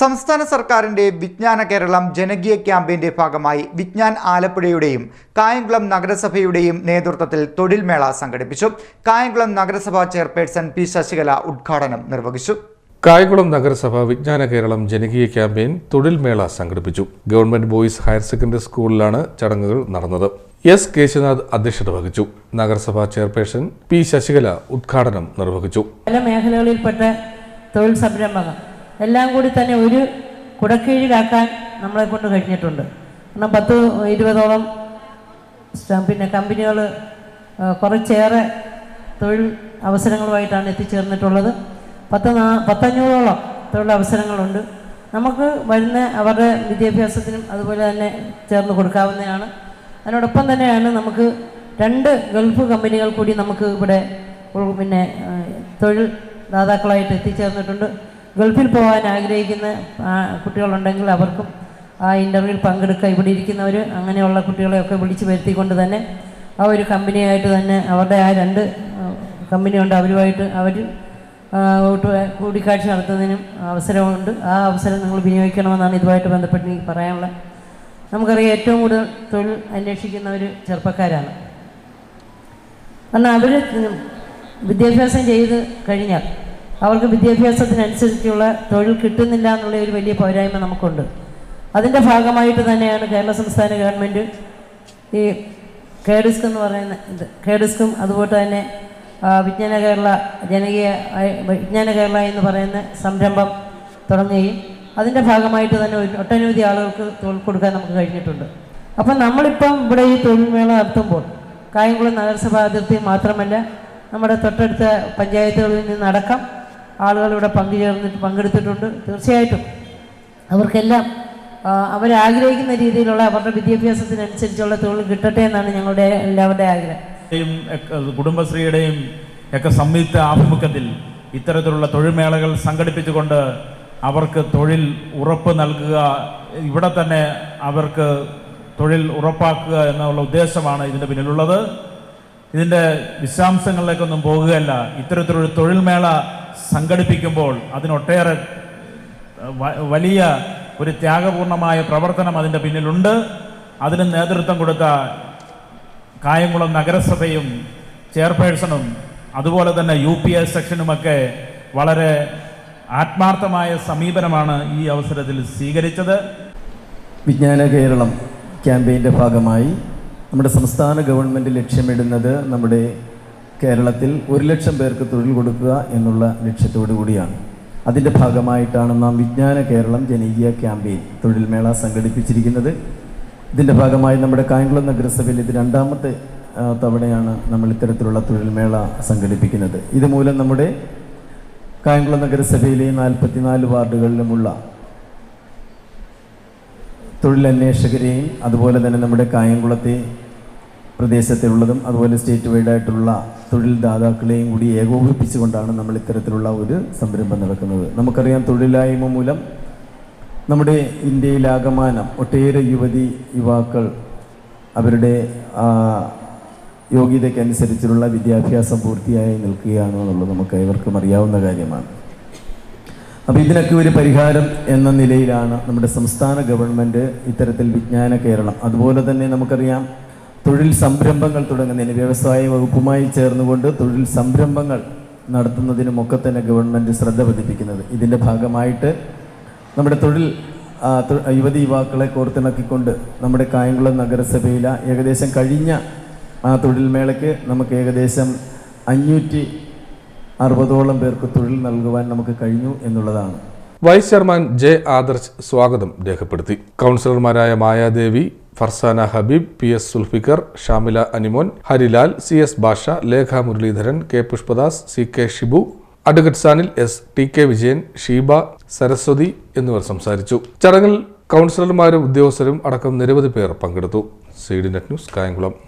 സംസ്ഥാന സർക്കാരിന്റെ വിജ്ഞാന കേരളം ജനകീയ ക്യാമ്പയിന്റെ ഭാഗമായി വിജ്ഞാൻ ആലപ്പുഴയുടെയും കായംകുളം നഗരസഭയുടെയും നേതൃത്വത്തിൽ തൊഴിൽ മേള സംഘടിപ്പിച്ചു. കായംകുളം നഗരസഭാ ചെയർപേഴ്സൺ പി ശശികല ഉദ്ഘാടനം നിർവഹിച്ചു. കായംകുളം നഗരസഭ വിജ്ഞാന കേരളം ജനകീയ ക്യാമ്പയിൻ തൊഴിൽ മേള സംഘടിപ്പിച്ചു. ഗവൺമെന്റ് ബോയ്സ് ഹയർ സെക്കൻഡറി സ്കൂളിലാണ് ചടങ്ങുകൾ നടന്നത്. എസ് കേശുനാഥ് അധ്യക്ഷത വഹിച്ചു. നഗരസഭാ ചെയർപേഴ്സൺ പി ശശികല ഉദ്ഘാടനം നിർവഹിച്ചു. പല മേഖലകളിൽപ്പെട്ട തൊഴിൽ സംരംഭങ്ങൾ എല്ലാം കൂടി തന്നെ ഒരു കുടക്കീഴിലാക്കാൻ നമ്മളെ കൊണ്ട് കഴിഞ്ഞിട്ടുണ്ട്. കാരണം പത്ത് ഇരുപതോളം പിന്നെ കമ്പനികൾ കുറച്ചേറെ തൊഴിൽ അവസരങ്ങളുമായിട്ടാണ് എത്തിച്ചേർന്നിട്ടുള്ളത്. പത്ത് നാ പത്തഞ്ഞൂറോളം തൊഴിലവസരങ്ങളുണ്ട് നമുക്ക് വരുന്ന അവരുടെ വിദ്യാഭ്യാസത്തിനും അതുപോലെ തന്നെ ചേർന്ന് കൊടുക്കാവുന്നതാണ്. അതിനോടൊപ്പം തന്നെയാണ് നമുക്ക് രണ്ട് ഗൾഫ് കമ്പനികൾ കൂടി നമുക്ക് ഇവിടെ പിന്നെ തൊഴിൽ ദാതാക്കളായിട്ട് എത്തിച്ചേർന്നിട്ടുണ്ട്. ഗൾഫിൽ പോകാൻ ആഗ്രഹിക്കുന്ന കുട്ടികളുണ്ടെങ്കിൽ അവർക്കും ആ ഇന്റർവ്യൂവിൽ പങ്കെടുക്കുക ഇവിടെ ഇരിക്കുന്നവർ അങ്ങനെയുള്ള കുട്ടികളെയൊക്കെ വിളിച്ചു വരുത്തിക്കൊണ്ട് തന്നെ ആ ഒരു കമ്പനിയായിട്ട് തന്നെ അവരുടെ ആ രണ്ട് കമ്പനിയുണ്ട്. അവരുമായിട്ട് അവർ കൂടിക്കാഴ്ച നടത്തുന്നതിനും അവസരമുണ്ട്. ആ അവസരം നിങ്ങൾ വിനിയോഗിക്കണമെന്നാണ് ഇതുമായിട്ട് ബന്ധപ്പെട്ട് എനിക്ക് പറയാനുള്ളത്. നമുക്കറിയാം ഏറ്റവും കൂടുതൽ തൊഴിൽ അന്വേഷിക്കുന്നവർ ചെറുപ്പക്കാരാണ്. കാരണം അവർ വിദ്യാഭ്യാസം ചെയ്ത് കഴിഞ്ഞാൽ അവർക്ക് വിദ്യാഭ്യാസത്തിനനുസരിച്ചുള്ള തൊഴിൽ കിട്ടുന്നില്ല എന്നുള്ള ഒരു വലിയ പോരായ്മ നമുക്കുണ്ട്. അതിന്റെ ഭാഗമായിട്ട് തന്നെയാണ് കേരള സംസ്ഥാന ഗവൺമെന്റ് ഈ കേഡിസ്ക് എന്ന് പറയുന്ന ഇത് കേഡിസ്കും അതുപോലെ തന്നെ വിജ്ഞാന കേരള ജനകീയ വിജ്ഞാന കേരള എന്ന് പറയുന്ന സംരംഭം തുടങ്ങുകയും അതിന്റെ ഭാഗമായിട്ട് തന്നെ ഒട്ടനവധി ആളുകൾക്ക് തൊഴിൽ കൊടുക്കാൻ നമുക്ക് കഴിഞ്ഞിട്ടുണ്ട്. അപ്പം നമ്മളിപ്പം ഇവിടെ ഈ തൊഴിൽ മേള നടത്തുമ്പോൾ കായംകുളം നഗരസഭാ അതിർത്തി മാത്രമല്ല നമ്മുടെ തൊട്ടടുത്ത പഞ്ചായത്തുകളിൽ നിന്നടക്കം ആളുകൾ ഇവിടെ പങ്കുചേർന്നിട്ട് പങ്കെടുത്തിട്ടുണ്ട്. തീർച്ചയായിട്ടും. അവർക്കെല്ലാം അവരാഗ്രഹിക്കുന്ന രീതിയിലുള്ള അവരുടെ വിദ്യാഭ്യാസത്തിനനുസരിച്ചുള്ള തൊഴിൽ കിട്ടട്ടെ എന്നാണ് ഞങ്ങളുടെ എല്ലാവരുടെ ആഗ്രഹം. കുടുംബശ്രീയുടെയും ഒക്കെ സംയുക്ത ആഭിമുഖ്യത്തിൽ ഇത്തരത്തിലുള്ള തൊഴിൽമേളകൾ സംഘടിപ്പിച്ചുകൊണ്ട് അവർക്ക് തൊഴിൽ ഉറപ്പ് നൽകുക ഇവിടെ തന്നെ അവർക്ക് തൊഴിൽ ഉറപ്പാക്കുക എന്നുള്ള ഉദ്ദേശമാണ് ഇതിന്റെ പിന്നിലുള്ളത്. ഇതിന്റെ വിശദാംശങ്ങളിലേക്കൊന്നും പോകുകയല്ല. ഇത്തരത്തിലൊരു തൊഴിൽമേള സംഘടിപ്പിക്കുമ്പോൾ അതിനൊട്ടേറെ വലിയ ഒരു ത്യാഗപൂർണമായ പ്രവർത്തനം അതിന്റെ പിന്നിലുണ്ട്. അതിന് നേതൃത്വം കൊടുത്ത കായംകുളം നഗരസഭയും ചെയർപേഴ്സണും അതുപോലെ തന്നെ യു പി എസ് സെക്ഷനുമൊക്കെ വളരെ ആത്മാർത്ഥമായ സമീപനമാണ് ഈ അവസരത്തിൽ സ്വീകരിച്ചത്. വിജ്ഞാന കേരളം ക്യാമ്പയിന്റെ ഭാഗമായി നമ്മുടെ സംസ്ഥാന ഗവൺമെന്റ് ലക്ഷ്യമിടുന്നത് നമ്മുടെ കേരളത്തിൽ ഒരു ലക്ഷം പേർക്ക് തൊഴിൽ കൊടുക്കുക എന്നുള്ള ലക്ഷ്യത്തോടു കൂടിയാണ്. അതിന്റെ ഭാഗമായിട്ടാണ് നാം വിജ്ഞാന കേരളം ജനകീയ ക്യാമ്പയിൻ തൊഴിൽ മേള സംഘടിപ്പിച്ചിരിക്കുന്നത്. ഇതിന്റെ ഭാഗമായി നമ്മുടെ കായംകുളം നഗരസഭയിൽ ഇത് രണ്ടാമത്തെ തവണയാണ് നമ്മൾ ഇത്തരത്തിലുള്ള തൊഴിൽ മേള സംഘടിപ്പിക്കുന്നത്. ഇതുമൂലം നമ്മുടെ കായംകുളം നഗരസഭയിലെ നാൽപ്പത്തിനാല് വാർഡുകളിലുമുള്ള തൊഴിലന്വേഷകരെയും അതുപോലെ തന്നെ നമ്മുടെ കായംകുളത്തെ പ്രദേശത്തിലുള്ളതും അതുപോലെ സ്റ്റേറ്റ് വൈഡായിട്ടുള്ള തൊഴിൽ ദാതാക്കളെയും കൂടി ഏകോപിപ്പിച്ചുകൊണ്ടാണ് നമ്മൾ ഇത്തരത്തിലുള്ള ഒരു സംരംഭം നടക്കുന്നത്. നമുക്കറിയാം തൊഴിലില്ലായ്മ മൂലം നമ്മുടെ ഇന്ത്യയിലാകമാനം ഒട്ടേറെ യുവതി യുവാക്കൾ അവരുടെ യോഗ്യതയ്ക്കനുസരിച്ചുള്ള വിദ്യാഭ്യാസം പൂർത്തിയായി നിൽക്കുകയാണ് എന്നുള്ളത് നമുക്ക് ഏവർക്കും അറിയാവുന്ന കാര്യമാണ്. അപ്പോൾ ഇതിനൊക്കെ ഒരു പരിഹാരം എന്ന നിലയിലാണ് നമ്മുടെ സംസ്ഥാന ഗവൺമെന്റ് ഇത്തരത്തിൽ വിജ്ഞാന കേരളം. അതുപോലെ തന്നെ നമുക്കറിയാം തൊഴിൽ സംരംഭങ്ങൾ തുടങ്ങുന്നതിന് വ്യവസായ വകുപ്പുമായി ചേർന്നുകൊണ്ട് തൊഴിൽ സംരംഭങ്ങൾ നടത്തുന്നതിനുമൊക്കെ തന്നെ ഗവൺമെന്റ് ശ്രദ്ധ പതിപ്പിക്കുന്നത്. ഇതിന്റെ ഭാഗമായിട്ട് നമ്മുടെ തൊഴിൽ യുവതി യുവാക്കളെ കോർത്തിണക്കിക്കൊണ്ട് നമ്മുടെ കായംകുളം നഗരസഭയിൽ ഏകദേശം കഴിഞ്ഞ ആ തൊഴിൽ മേളയ്ക്ക് നമുക്ക് ഏകദേശം അഞ്ഞൂറ്റി അറുപതോളം പേർക്ക് തൊഴിൽ നൽകുവാൻ നമുക്ക് കഴിഞ്ഞു എന്നുള്ളതാണ്. വൈസ് ചെയർമാൻ ജെ ആദർശ് സ്വാഗതം രേഖപ്പെടുത്തി. കൗൺസിലർമാരായ Mayadevi Farsana Habeeb P S Sulfikar Shamila Animon Harilal C S Bhasha Lekha Muraleedharan K Pushpadas C K Shibu advocate S T K Vijayan Sheeba Saraswathi എന്നിവർ സംസാരിച്ചു. ചടങ്ങിൽ കൗൺസിലർമാരും ഉദ്യോഗസ്ഥരും അടക്കം നിരവധി പേർ പങ്കെടുത്തു. C D Net News Kayamkulam.